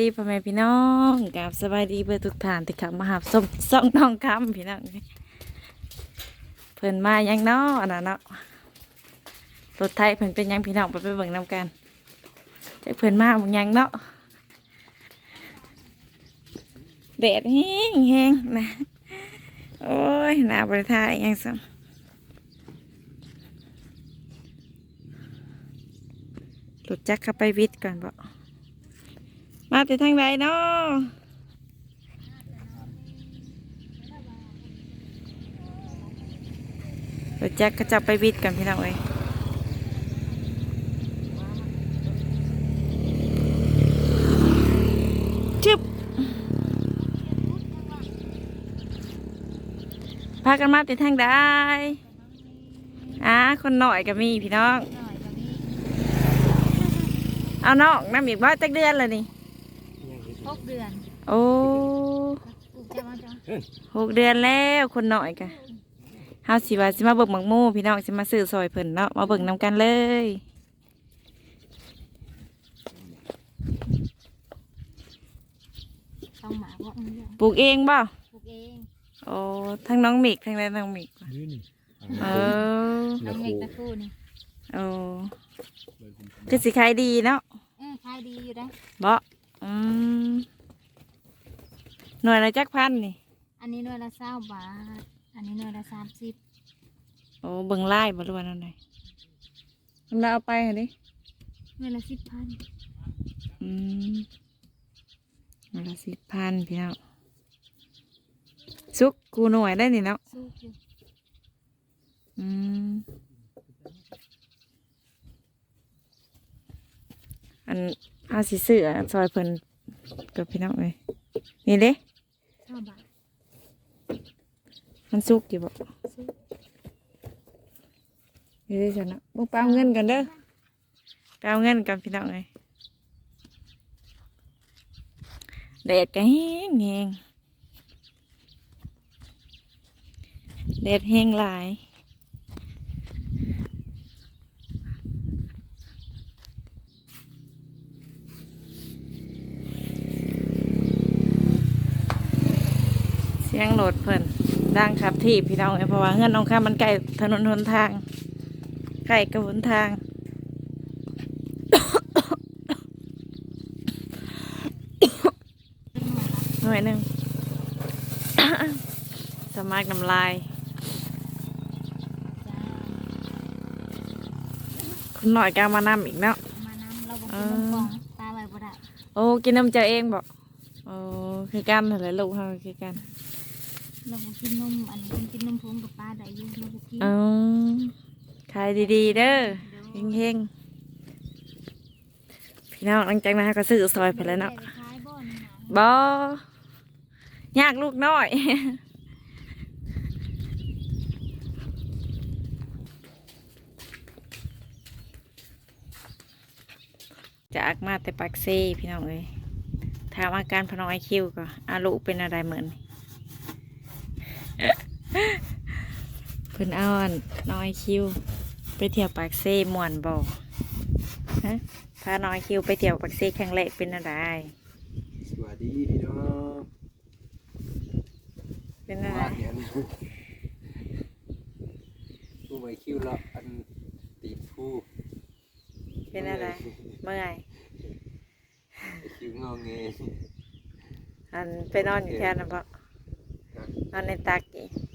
ดีพ่อแม่พี่น้องกับสบายดีเพื่อทุกท่านที่ขับมาหาส้มซ่องน้องคำพี่น้องเพิ่นมายังเนาะอันนั้นเนาะรถไทยเพิ่นเป็นยังพี่น้องไปไปเบิ่งนำกันจะเพิ่นมาบางยังเนาะแดดแห้งแห้งนะโอ้ยหนาวบริทายยังซ้ำรถจักรเข้าไปวิทย์ก่อนบ่ มาแต่ทางใดเนาะเดี๋ยวแจ็คก็จะไปวิทย์กันพี่น้องเอ้ยชึบพากันมาแต่ทางใดอ่าคนหน่อยก็มีพี่น้อง เอาน้องน้ำอีกว่าจักเดือนเลยนี่ ดือนโอ้ปลูกจะมาจ้ะหกเดือนแล้วคนหน่อยกะเฮาสิว่าสิมาเบิ่งหมักหมูพี่น้องสิมาซื้อซอยเพิ่นเนาะมาเบิ่งนํกันเลยต้องหมาเพราะมันเยอะปลูกเองบ่ปลูกเองโอ้ทั้งน้องหมิกทั้งนั้นน้องหมิกว่ะนี่นี่เออน้ำเล็กตะคู่นี่โอ้คือสิขายดีเนาะเออขายดีอยู่ได้บ่อืม หน่วยละจักพันนี่ อันนี้หน่วยละเศร้าบาท อันนี้หน่วยละสามสิบโอ้เบิ่งไล่บ่รู้ว่านั่นใดทำไดเอาไปหั่นดิหน่วยละสิบพันอืมหน่วยละสิบพันพี่น้องสุกกูหน่วยได้นี่เนาะสู้อยู่อืมอันอาสิซื้ออะซอยเพิ่นกับพี่น้องเลยนี่เด้ เศร้าบาทมันสุกอยู่บ่สู้นี่เด้ฉันนะมึงเปล่าเงินกันเด้อเปล่าเงินกันพี่น้องไงแดดก็แห้งแห้งแดดแห้งหลาย ยงโหลดเพิ่นดังครับที่พี่น้องเอ้ยเพราะว่าเงินน้องข้ามมันใกล้ถนนหนทางใกล้กับหนทางหน่วยหนึ่งสมากน้ำลายจ้าคุณหน่อยก็เอามานำอีกเนาะมาน้ำเราบอกกินนมกล่องตาไว้บ่ได้โอ้กินน้ำเจ้าเองบอกโอ้คือกันอะไรลูกเฮาคือกัน เราบอกกินนมอันนี้กินนมพงกับปลาได้อยู่เราบอกกินอ๋อขายดีๆเด้อเฮงๆพี่น้องหลังจากนั้นก็ซื้อซอยไปแล้วเนาะขายบ่นี่นะบอยากลูกน้อย จากมาแต่ปากเซ่พี่น้องเอ้ยถามอาการพน้องไอคิวก็อาลูกเป็นอะไรเหมือน เพิ่นเอาอันน้องไอคิว ไปเที่ยวปากเซ่ม่วนบ่ฮะพาน้องไอคิวไปเที่ยวปากเซ่ครั้งแรกเป็นอะไรสวัสดีพี่น้องเป็นอะไรว่าเนี่ยผู้ไม่คิวเราอันตีผู้เป็นอะไรเมื่อยคิวงอเงอันไปนอนอยู่แค่นั้นปะนอนในตักอีก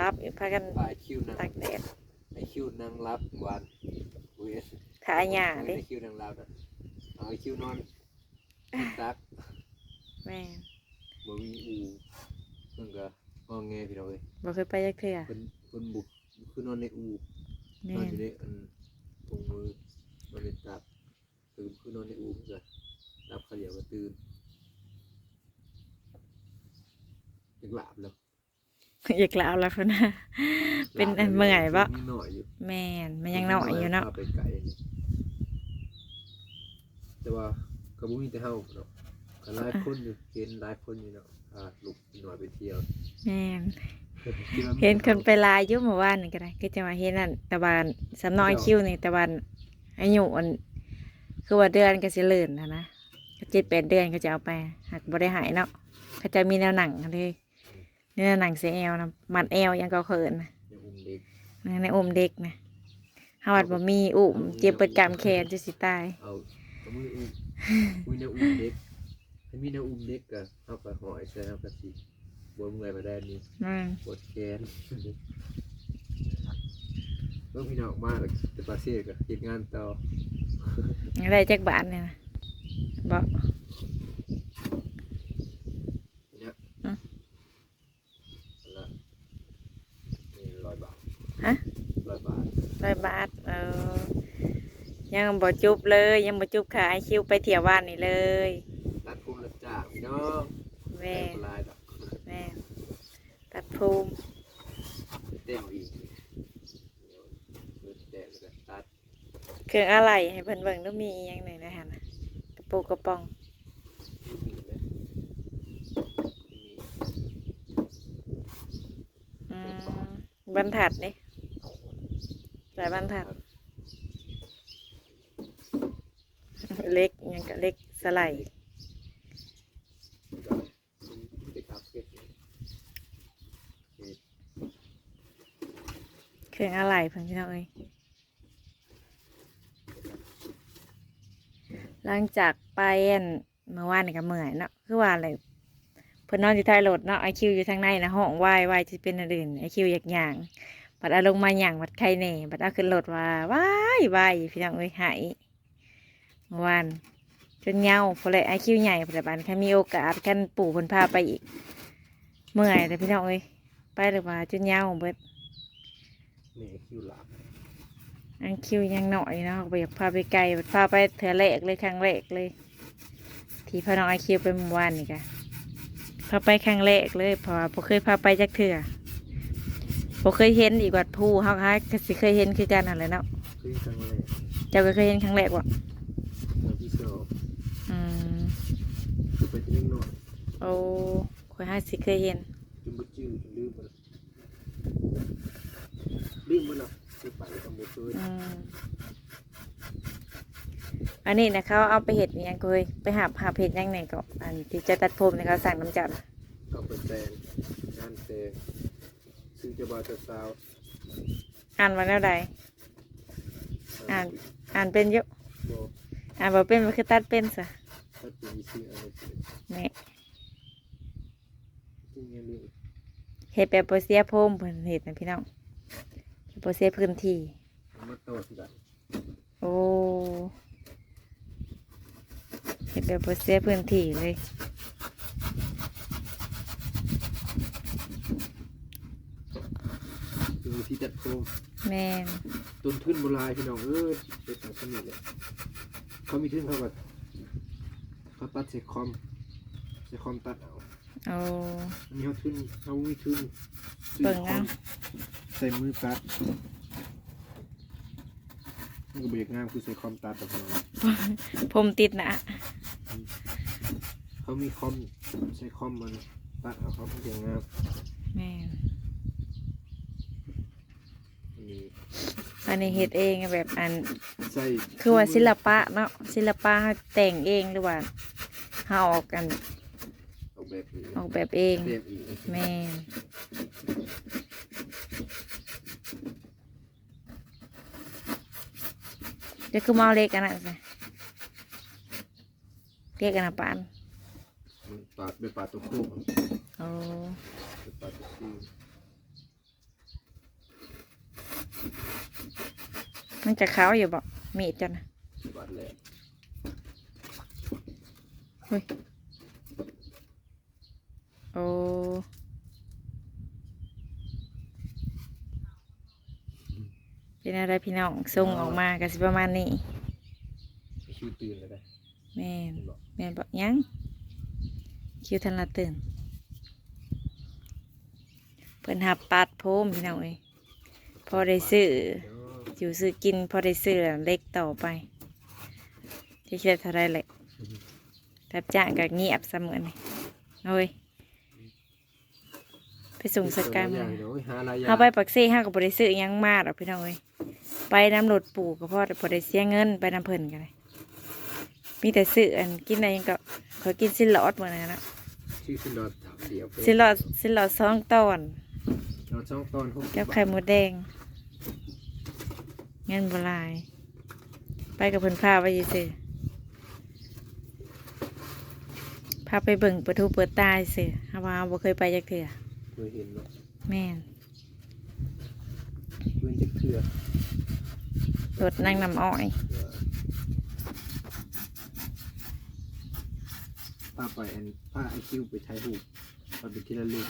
รับอยู่พากันฝ่ายคิวนั่ตังกแดดไอคิวนั่งรับวันเวสขายหญ้าดิไอคิวนั่งรับนะเอาไอคิวนอนตักแม่นบ่มีอูเพิ่นก็งอเงพี่น้องเอ้ยบ่เคยไปยักเทื่อเพิ่นเพิ่นบุกคือนอนในอูแม่นอนนอยู่ในอันตรงมือนอนในตับตื่นคือนอนในอูเพื่อรับเขาเดียวก็ตื่นยังหลับแล้ว อยากลาวแล้วคนน่ะเป็นอันเมื่อยปะยังหน่อยอยู่แม่นมันยังน้อยอยู่เนาะพไปไกลนี่แต่ว่าก็บ่มีแต่เฮาเนาะก็หลายคนอยู่เห็นหลายคนอยู่เนาะพาลูกหน่อยไปเที่ยวแม่นคิดว่ามีเห็นคนไปลายอยุ่เมื่อวานนี่ก็ได้ก็จะมาเห็นนั่นตะวันสำนอยคิวนี่ตะวันอายุอันคือว่าเดือนก็สิเลื่นนะนะก็เจ็ดแปดเดือนก็จะเอาไปหากบ่ได้หายเนาะเขาจะมีแนวหนังเลยแนวหนังเสียแอลนะมัดแอลยังก็เขินนะอย่าอุ้มเด็กในอุ้มเด็กนะหาวัดบ่มีอุ้มเจ็บเปิดกรามแขนจะสิตาย เอาเอามืออุ้มอุ้ยแนวอุ้มเด็กให้มีแนวอุ้มเด็กก็เอาไปหอยใส่เอากระสิบวมเงยมาได้นี่อืมปวดแขนเมื่อพี่น้องมาแล้วจะปาเซ่ก็เฮ็ดงานต่อ ได้จักบาทเนี่ยนะบอก เนี่ย อืม ละนี่ร้อยบาท ฮะ ร้อยบาท ร้อยบาทเออ ยังบ่จุบเลย ยังบ่จุบขาไอคิวไปเที่ยวบ้านนี่เลยตัดผมละจ้าพี่น้องแม่แต่งลายดอกแม่ตัดภูมิเต็มอีกเดี๋ยวเดี๋ยวแดดแล้วก็ตัดเครื่องอะไรให้เพิ่นเบิ่งต้องมีอหยังหนึ่งนะฮะนะกระปูกระป๋องนี่เห็นไหมนี่อืมบรรทัดนี่สายบรรทัด เล็กยังก็เล็กสไลด์เครื่องอะไรเพิ่นพี่น้องเอ้ยหลังจากไปอั่นเมื่อวานนี่ก็เหมื่อยเนาะคือว่าอะไรเพิ่นนอนอยู่ท้ายรถเนาะไอคิวอยู่ทางในนะห้องวายวายจะเป็นอันอื่นไอคิวอยากย่างบัดเอาลงมาย่างบัดใครแหน่บัดเอาขึ้นรถว่าวายวายพี่น้องเอ้ยหาย เมื่อวานจนเหงาพอเลยไอคิวใหญ่พอเลยบานคันมีโอกาสคันปู่เพิ่นพาไปอีก เมื่อยแต่พี่น้องเอ้ยไปหรือว่าจนเหงาเบิดนี่คิวหลับอันคิวยังหน่อยเนาะไปอยากพาไปไกลพาไปเถื่อแรกเลยครั้งแรกเลย ที่พาน้องไอคิวไปเมื่อวานนี่กะพาไปครั้งแรกเลยเพราะว่าบ่เคยพาไปจักเถื่อบ่เคยเห็นอีกวัดภูเฮาค่ะก็สิเคยเห็นคือกันนั่นแหละเนาะขึ้นครั้งแรกเจ้าก็เคยเห็นครั้งแรกบ่ครั้งที่สอง อืม คือไปที่นึงหน่อย โอ้ข่อยหาสิเคยเห็นจนบ่จืดจนลืมไปแล้วลืมไปแล้วคือไปแล้วก็บ่เคยอืมอันนี้นะเขาเอาไปเห็ดอิหยังเคยไปหาหาเห็ดหยังไหนก็อันที่จะตัดผมนี่ยเขาสั่งน้ำจับก็ไปแตงงานแต่งซึ่งจะบาจะสาวอ่านมาแล้วใด อ่าน อ่านเป็นเยอะบ่อ่านบ่เป็นมันคือตัดเป็นซะ ถ้าเป็นสิ่งอะไรเป็น แม่ ริงๆเรื่องเฮ็ดแบบบ่เสียผมเพิ่นเฮ็ดนะพี่น้องบ่เสียพื้นที่มันมาโตที่กันโอ้เฮ็ดแบบบ่เสียพื้นที่เลยคือที่จัดโคมแม่นต้นทุนโบราณพี่น้องเอ้ยเป็นสังสนิทเลยเขามีทุนเขาแบบเขาตัดใส่คอมใส่คอมตัดเอา โอ้ อันนี้เขาทุนเขามีทุนซื้อเบิ่งคอเอามใส่มือตัดมันก็เบียกงามคือใส่คอมตัดแบบนี้ผมติดนะเขามีคอมใช้คอมมันตัดเอาเขาเบียกงามแม่นอันนี้อันนี้เฮ็ดเองแบบอัน ใส่คือว่าศิลปะเนาะศิลปะเขาแต่งเองหรือว่าเขาออกกัน ออกแบบนี้ออกแบบเองเรียบอีกแม่นเดี๋ยวคือมาเอาเล็กกันนะสิเล็กกันนะปานมันปาดเป็นปาดตัวโค้งโอ้เป็นปาดตัวซีมันจะขาวอยู่บ่มีดจ้ะนะปาดแหลกเฮ้ย โอ้เป็นอะไรพี่น้องส่งออกมาก็สิประมาณนี้คิวตื่นเลยได้แม่นเห็นบอกแม่นบอกยังคิวทันละตื่นเพิ่นหับปัดโพมพี่น้องเอ้ยพอได้ซื้อเนาะอยู่ซื้อกินพอได้ซื้อแล้วเล็กต่อไป ที่คิดเท่าไรเลยรับจ้างก็เงียบเสมอนี่โอ้ย ไปส่งสกายหมาลายอย่างเดี๋ยวหาหลายอย่างเฮาไปปักเซ่ห้าก็บ่ได้ซื้อหยังมาดอกพี่น้องเอ้ยไปน้ำรถปู่ก็พอพอได้เสียเงินไปน้ำเพิ่นกันเลยมีแต่ซื้ออันกินอะไรยังก็ขอกินซิลลอดมานะเนาะชื่อซินดอดถามเดียวซิลลอดซิลลอดสองตอนเราช่องตอนหกสิกับบบาไข่ทมดแดงเงินบหลาย ไปกับเพิ่นพาไปซื้อพาไปเบิ่งประตูเปิดตาซื้อฮาว่าบ่เคยไปจักเทื่อ เคยเห็นเนาะแม่นเพื่อนจะเคลือรถนั่งน้ำอ้อยพาไปอันพาไอคิวไปถ่ายรูปมันเป็นที่ระลึก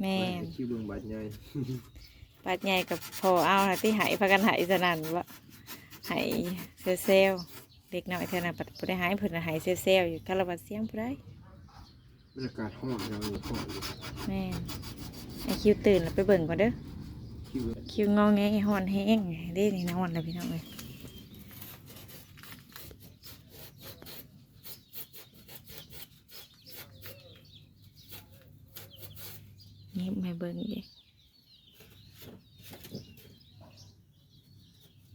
แม่นไอคิวเบิ่งบาดใหญ่ปาดใหญ่กับพอเอาน่ะที่หายพากันหายสนั่นวะหายเซลเซลเด็กน้อยเท่านั้นปัดบ่ได้หายเพิ่นน่ะหายเซลเซลอยู่คาราบาเสียงผู้ใด บรรยากาศห้องเราห้องอยู่แม่ไอคิวตื่นแล้วไปเบิ่งก่อนเด้อ คิวคิวงอแงหอนแห้งเด้นี่นอนแล้วพี่น้องเอ้ยนี่ไม่เบิ่งอีก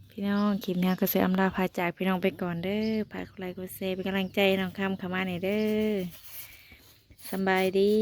พี่น้องคลิปนี้ก็เสียอำลาพาจากพี่น้องไปก่อนเด้อพากไลค์กดแชร์เป็นกำลังใจน้องคำข้ามาหน่อยเด้อ สบายดี